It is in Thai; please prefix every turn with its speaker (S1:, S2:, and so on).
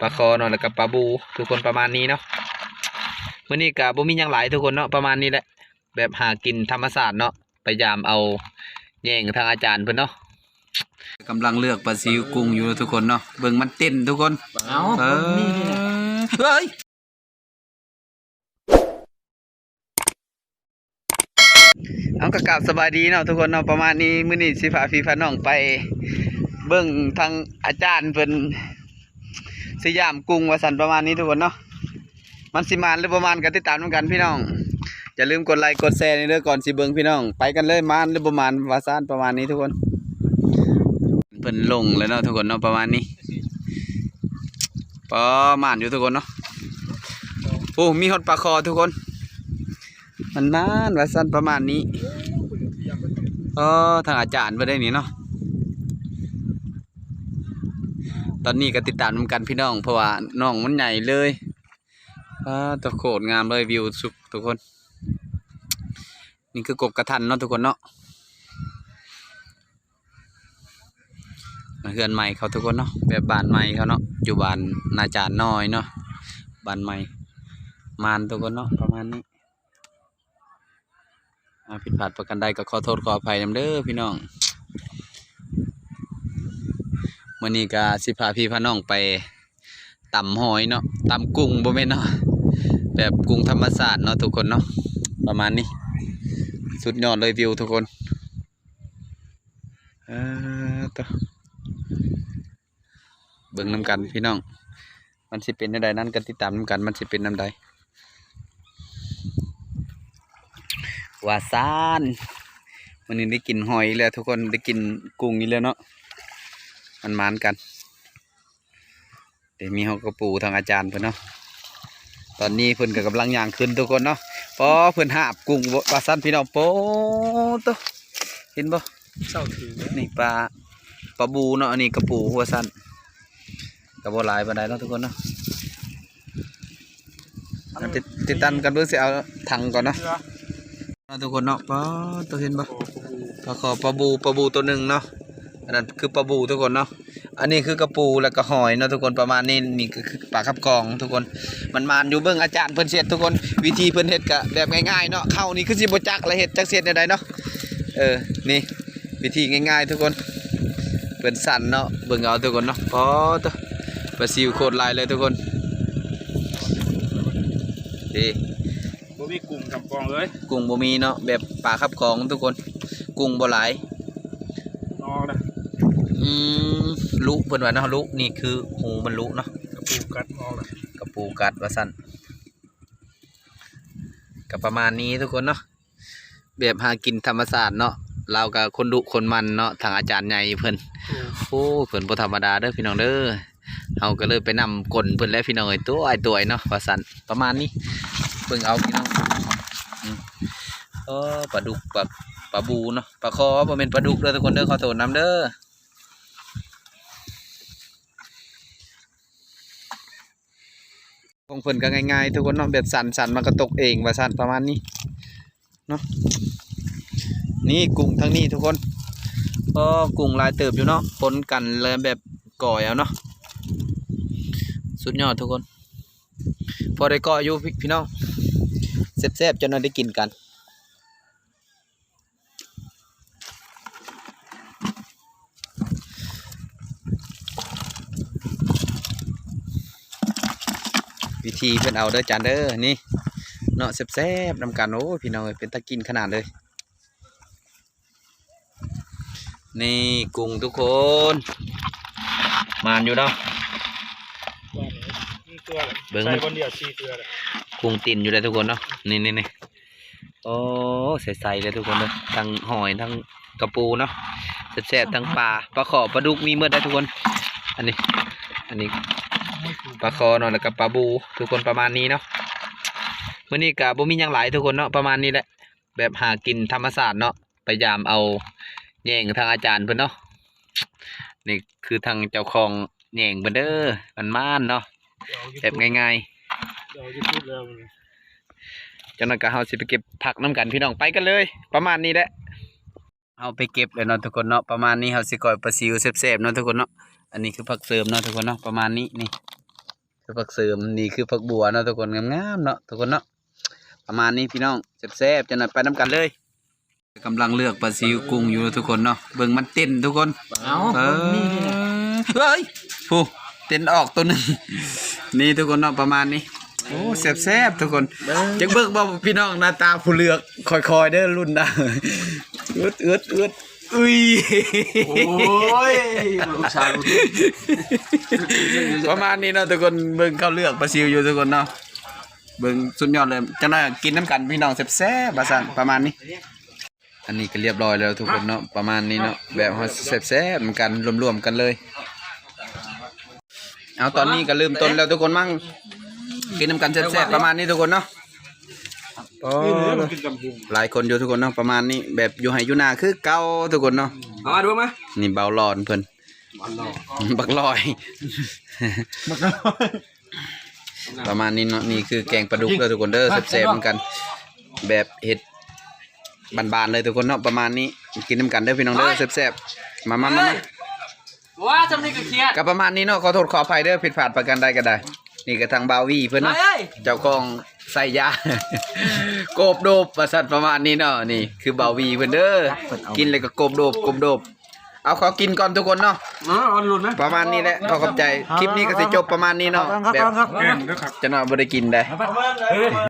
S1: ปลาคอเนาะแล้วก็ปลาบู ทุกคนประมาณนี้เนาะมื้อนี้ก็บ่มีหยังหลายทุกคนเนาะประมาณนี้แหละ แบบหากินธรรมศาสตร์เนาะพยายามเอาแย่งทางอาจารย์เพิ่นเนาะกำลังเลือกปลาซิวกุ้งอยู่ทุกคนเนาะเบิ่งมันเต้นทุกคน
S2: เอา
S1: เออ
S2: นี่นี่นะ
S1: เฮ้ยเอากระกราบสบายดีเนาะทุกคนเนาะประมาณนี้มื้อนี้สิพาพี่พาน้องไป เบิ่งทางอาจารย์เพิ่น สยามกรุงวสันประมาณนี้ทุกคนเนาะมันสิมานหรือประมาณกันติดตามนกันพี่น้องอย่าลืมกดไลค์กดแชร์ในเรื่องก่อนสิเบิงพี่น้อง ไปกันเลยมานหรือประมาณวาซานประมาณนี้ทุกคนเพิ่นลงแล้วเนาะทุกคนเนาะประมาณนี้ประมาณอยู่ทุกคนเนาะโอ้มีฮอดปลาคอทุกคน มันนานวาซานประมาณนี้เออทางอาจารย์บ่ได้นี่เนาะ ต อนนี้ก็ติดตามนำกันพี่น้อง เพราะว่าน้องมันใหญ่เลยอ่าตะโขดงามเลยวิวสุดทุกคน นี่คือกบกระทันเนาะทุกคนเนาะมาเฮือนใหม่เขาทุกคนเนาะแบบบ้านใหม่เขาเนาะอยู่บ้านนาจารน้อยเนาะบ้านใหม่มานทุกคนเนาะประมาณนี้อ่าผิดพลาดประกันใดก็ขอโทษขออภัยนำเด้อพี่น้อง มื่อนี้ก็สิพาพี่พาน้องไปตำหอยเนาะตำกุ้งบ่แม่นเนาะแบบกุ้งธรรมศาสตร์เนาะทุกคนเนาะประมาณนี้ สุดยอดเลยวิวทุกคนเออตัวเบิ่งน้ำกันพี่น้อง มันสิเป็นในใดนั้นก็ติดตามน้ำกันมันสิเป็นน้ำใดว่าซานวันนี้ได้กินหอยแล้วทุกคนได้กินกุ้งอีกแล้วเนาะ มันมานกัน เดี๋ยวมีเขากระปูทางอาจารย์เพิ่นเนาะตอนนี้เพิ่นก็กำลังย่างขึ้นทุกคนเนาะพอเพิ่นหาบกุ้งบ่ปลาสั้นพี่น้องโป๊ะตัวเห็นบ่
S2: เศร้าถือ
S1: นี่ปลาปลาบูเนาะอันนี้กระปูหัวสั้นกระบ่หลายปานใดเนาะทุกคนเนาะอะติดติดตั้งกันเบิ่งสิเอาถังก่อนเนาะเนาะทุกคนเนาะปลาตัวเห็นบ่ปลาขอปลาบูปลาบูตัวหนึ่งเนาะ อันนั้นคือปลาบูทุกคนเนาะ อันนี้คือกระปูแล้วก็หอยเนาะทุกคนประมาณนี้นี่ก็คือปลาคับกองทุกคน มันมานอยู่เบื้องอาจารย์เพิ่นเสร็จทุกคนวิธีเพิ่นเฮ็ดก็แบบง่ายๆเนาะเข้านี่คือสิบ่จักและเฮ็ดจักเสร็จได้เนาะ เออ นี่วิธีง่ายๆ ทุกคนเพิ่นสั่นเนาะเบิ่งเอาทุกคนเนาะพอตัวปลาซิวโคตรหลายเลยทุกคนดี
S2: บ่มีกลุ่มกับกองเลย
S1: กุ้งบ่มีเนาะแบบปลาคับกองทุกคน กุ้งบ่หลาย
S2: นอกนะ
S1: อื มลุเพิ่นว่าเนาะลุนี่คือหูมันลุเนาะ
S2: กระปูกัดนอกนะ
S1: กระปูกัดว่าซั่นก็ประมาณนี้ทุกคนเนาะแบบหากินธรรมศาสตร์เนาะเรากับคนดุคนมันเนาะทางอาจารย์ใหญ่เพิ่นโอ้เพิ่นบ่ธรรมดาเด้อพี่น้องเด้อเฮาก็เลยไปนำกลเพิ่นแล้วพี่น้องเอ้ยตัวไอ้ตัวไอ้เนาะว่าซั่นประมาณนี้เบิ่งเอาพี่น้องอืมเออปลาดุกปลาปลาบูเนาะปลาคอบ่แม่นปลาดุกเด้อทุกคนเด้อขอโทษนํเด้อ ของเพิ่นก็ง่ายๆทุกคนเนาะแบบสันสั่นมันก็ตกเองว่าสั่นประมาณนี้เนาะนี่กุ้งทั้งนี้ทุกคนก็กุ้งลายเติบอยู่เนาะปนกันเลยแบบก่อยเอาเนาะสุดยอดทุกคน พอได้ก่ออยู่พี่น้องแซ่บๆจนเราได้กินกัน วิธีเพิ่นเอาเด้อจานเด้อนี่เนาะแซ่บๆนำกันโอ้ยพี่น้องเอ้ยเป็นตะกินขนาดเลย นี่กุ้งทุกคนมานอยู่เนาะ
S2: นี่ตัวเลย
S1: เบิ่ง
S2: ใส่
S1: มัน
S2: คนเดียวสี่ตัวเลย
S1: กุ้งตินอยู่เลยทุกคนเนาะนี่นี่นี่โอ้ใส่ๆเลยทุกคนเลยทั้งหอยทั้งกระปูเนาะแซ่บๆทั้งปลาปลาขอปลาดุกมีเมื่อได้ทุกคน อันนี้ อันนี้ ปลาคอเนาะแล้วก็ปลาบู ทุกคนประมาณนี้เนาะมื้อนี้ก็บ่มีหยังหลายทุกคนเนาะประมาณนี้แหละ แบบหากินธรรมศาสตร์เนาะพยายามเอาแย่งทางอาจารย์เพิ่นเนาะนี่คือทางเจ้าของแย่งเพิ่นเด้อมันม่านเนาะแบบง่าย
S2: เดี๋ยวจะพูดแล้วมัน
S1: ๆจังนั้นก็เฮาสิไปเก็บผักน้กันพี่น้องไปกันเลย ประมาณนี้แหละเฮาไปเก็บเลยเนาะทุกคนเนาะประมาณนี้เฮาสิก่อยปลาซิวแซ่บๆเนาะทุกคนเนาะ อันนี้คือผักเสริมเนาะทุกคนเนาะประมาณนี้นี่ผักเสริมนี่คือผักบัวเนาะทุกคนงามๆเนาะทุกคนเนาะประมาณนี้พี่น้องแซ่บๆจะหน่อยไปน้ำกันเลยกำลังเลือกปลาซิวกุ้งอยู่ทุกคนเนาะเบิ่งมันเต้นทุกคน
S3: เอา
S1: เออเฮ้ยผู้เต้นออกตัวหนึ่งนี่ทุกคนเนาะประมาณนี้โอ้แซ่บๆทุกคนจังเบิ่งบ่พี่น้องหน้าตาผู้เลือกคอยๆเด้อรุ่นนะอึดอึดอึด อุ้ย
S3: โอ้ยลูกชายลูก
S1: ประมาณนี้เนาะทุกคนเบิ่งเขาเลือกปลาซิวอยู่ทุกคนเนาะเบิ่งสุดยอดเลยจังได๋กินน้ำกันพี่น้องแซ่บๆบาซั่นประมาณนี้ อันนี้ก็เรียบร้อยแล้วทุกคนเนาะประมาณนี้เนาะแบบเฮาแซ่บๆเหมือนกันรวมๆกันเลย เอาตอนนี้ก็เริ่มต้นแล้วทุกคนมั่งกินน้ำกันแซ่บๆประมาณนี้ทุกคนเนาะ โอ้
S2: กินกับหุง
S1: หลายคนอยู่ทุกคนเนาะประมาณนี้แบบอยู่ไหอยู่นาคือเก่าทุกคนเนาะ
S3: เอามาดูมา
S1: นี่เบาหลอนเพิ่นบักลอย ประมาณนี้เนาะนี่คือแกงปลาดุกเด้อทุกคนเด้อแซ่บๆเหมือนกัน แบบเห็ดบานๆเลยทุกคนเนาะประมาณนี้กินน้ำกันเด้อพี่น้องเด้อแซ่บๆมามามามา
S3: ว่าจำนี่ก็เครียด
S1: ก็ประมาณนี้เนาะขอโทษขออภัยเด้อผิดพลาดประกันใดก็ได้ นี่ก็ทางบาวีเพิ่นเนาะ
S3: เฮ้ย
S1: เจ้าของ ใส่ยา โกบโดบประสัตประมาณนี้เนาะนี่ คือบาวีเพิ่นเด้อกินเลยก็โกบโดบโกบโดบ เอาขอกินก่อนทุกคนเนาะ
S3: อ๋อเอาหลุดนะ
S1: ประมาณนี้แหละขอขอบใจคลิปนี้ก็สิจบประมาณนี้เนาะแบบ
S2: เก่งด้วยครับ
S1: จะเนาะบ่ได้กินได้
S3: เฮ้ย